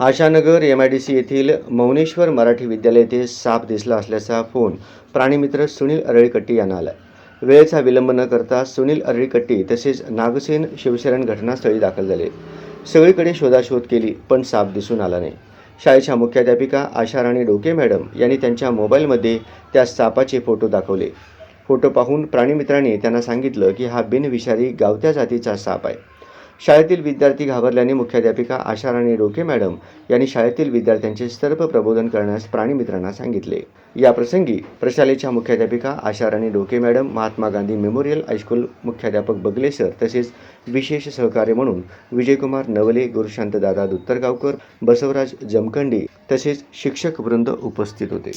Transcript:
Ashanagar M I D C येथील मौनेश्वर मराठी विद्यालय येथे साप दिसला असल्याचा फोन प्राणीमित्र सुनील अरळीकट्टी यांना आला वेळेचा विलंब न करता सुनील अरळीकट्टी तसेच नागसेन शिवशरण घटनास्थळी दाखल झाले. सगळीकडे शोधाशोध केली पण साप दिसून आला नाही. शाळेच्या मुख्याध्यापिका आशाराणी डोके मॅडम यांनी त्यांच्या मोबाईलमध्ये त्या सापाचे फोटो दाखवले. फोटो पाहून प्राणीमित्रांनी त्यांना सांगितलं की हा बिनविषारी गावत्या जातीचा साप आहे. शाळेतील विद्यार्थी घाबरल्याने मुख्याध्यापिका आशाराणी डोके मॅडम यांनी शाळेतील विद्यार्थ्यांचे सर्व प्रबोधन करण्यास प्राणीमित्रांना सांगितले. या प्रसंगी प्रशालेच्या मुख्याध्यापिका Asharani Doke madam Mahatma Gandhi memorial high school मुख्याध्यापक बगले सर तसेच विशेष सहकार्य म्हणून विजयकुमार नवले गुरुशांत दादा दुत्तरगावकर बसवराज जमखंडी तसेच शिक्षक वृंद उपस्थित होते.